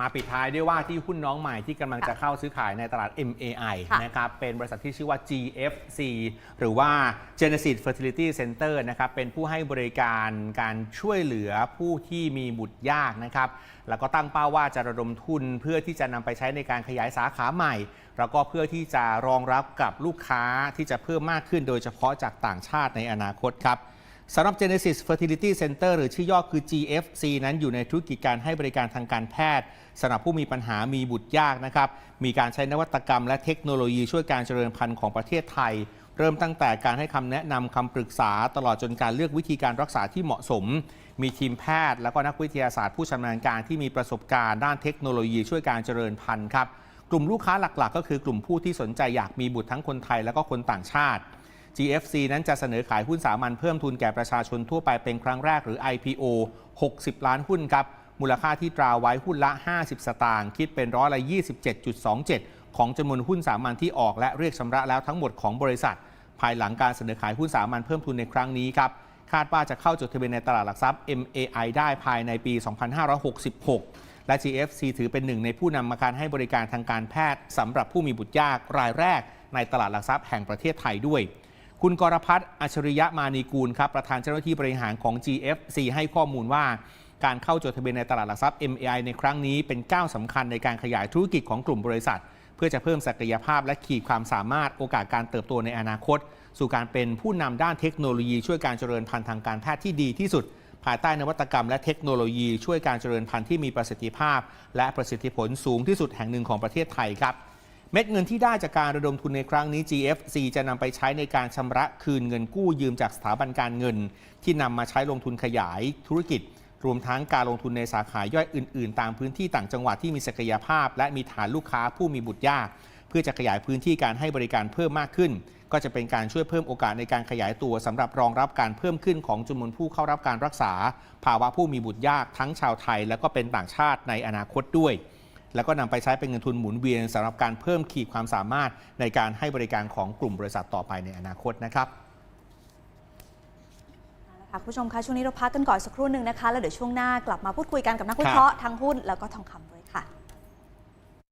มาปิดท้ายด้วยว่าที่หุ้นน้องใหม่ที่กำลังจะค่ะเข้าซื้อขายในตลาด MAI ค่ะนะครับเป็นบริษัทที่ชื่อว่า GFC หรือว่า Genesis Fertility Center นะครับเป็นผู้ให้บริการการช่วยเหลือผู้ที่มีบุตรยากนะครับแล้วก็ตั้งเป้าว่าจะระดมทุนเพื่อที่จะนำไปใช้ในการขยายสาขาใหม่ แล้วก็เพื่อที่จะรองรับกับลูกค้าที่จะเพิ่มมากขึ้น โดยเฉพาะจากต่างชาติในอนาคตครับ สำหรับ Genesis Fertility Center หรือชื่อย่อคือ GFC นั้นอยู่ในธุรกิจการให้บริการทางการแพทย์สำหรับผู้มีปัญหามีบุตรยากนะครับ มีการใช้นวัตกรรมและเทคโนโลยีช่วยการเจริญพันธุ์ของประเทศไทย เริ่มตั้งแต่การให้คำแนะนำคำปรึกษา ตลอดจนการเลือกวิธีการรักษาที่เหมาะสม มีทีมแพทย์ และก็นักวิทยาศาสตร์ผู้ชำนาญการที่มีประสบการณ์ด้านเทคโนโลยีช่วยการเจริญพันธุ์ครับกลุ่มลูกค้าหลักๆ ก็คือกลุ่มผู้ที่สนใจอยากมีบุตรทั้งคนไทยและก็คนต่างชาติ GFC นั้นจะเสนอขายหุ้นสามัญเพิ่มทุนแก่ประชาชนทั่วไปเป็นครั้งแรกหรือ IPO 60 ล้านหุ้นครับ มูลค่าที่ตราไว้หุ้นละ 50 สตางค์คิดเป็นร้อยละ 27.27 ของจำนวนหุ้นสามัญที่ออกและเรียกชำระแล้วทั้งหมดของบริษัท ภายหลังการเสนอขายหุ้นสามัญเพิ่มทุนในครั้งนี้ครับคาดว่าจะเข้าจดทะเบียนในตลาดหลักทรัพย์ MAI ได้ภายในปี 2566 และ GFC ถือเป็นหนึ่งในผู้นำมาการให้บริการทางการแพทย์สำหรับผู้มีบุตรยากรายแรกในตลาดหลักทรัพย์แห่งประเทศไทยด้วย คุณกรพัฒน์อัจฉริยะมานีกูลครับประธานเจ้าหน้าที่บริหารของ GFC ให้ข้อมูลว่า การเข้าจดทะเบียนในตลาดหลักทรัพย์ MAI ในครั้งนี้เป็นก้าวสำคัญในการขยายธุรกิจของกลุ่มบริษัท เพื่อจะเพิ่มศักยภาพและขีดความสามารถโอกาสการเติบโตในอนาคต สู่การเป็นผู้นำด้านเทคโนโลยีช่วยการเจริญพันธุ์ทางการแพทย์ที่ดีที่สุด ภายใต้นวัตกรรมและเทคโนโลยีช่วยการเจริญพันธุ์ที่มีประสิทธิภาพ และประสิทธิผลสูงที่สุดแห่งหนึ่งของประเทศไทยครับ เม็ดเงินที่ได้จากการระดมทุนในครั้งนี้ GFC จะนำไปใช้ในการชำระคืนเงินกู้ยืมจากสถาบันการเงิน ที่นำมาใช้ลงทุนขยายธุรกิจ รวมทั้งการลงทุนในสาขาย่อยอื่น ๆ ตามพื้นที่ต่างจังหวัดที่มีศักยภาพ และมีฐานลูกค้าผู้มีบุตรยาก เพื่อจะขยายพื้นที่การให้บริการเพิ่มมากขึ้น ก็จะเป็นการช่วยเพิ่มโอกาสในการขยายตัวสำหรับรองรับการเพิ่มขึ้นของจำนวนผู้เข้ารับการรักษา ภาวะผู้มีบุตรยากทั้งชาวไทย และก็เป็นต่างชาติในอนาคตด้วย แล้วก็นำไปใช้เป็นเงินทุนหมุนเวียนสำหรับการเพิ่มขีดความสามารถในการให้บริการของกลุ่มบริษัทต่อไปในอนาคตนะครับค่ะคุณผู้ชมคะช่วงนี้เราพักกันก่อนสักครู่หนึ่งนะคะ แล้วเดี๋ยวช่วงหน้ากลับมาพูดคุยกันกับนักวิเคราะห์ทั้งหุ้นแล้วก็ทองคำด้วยค่ะ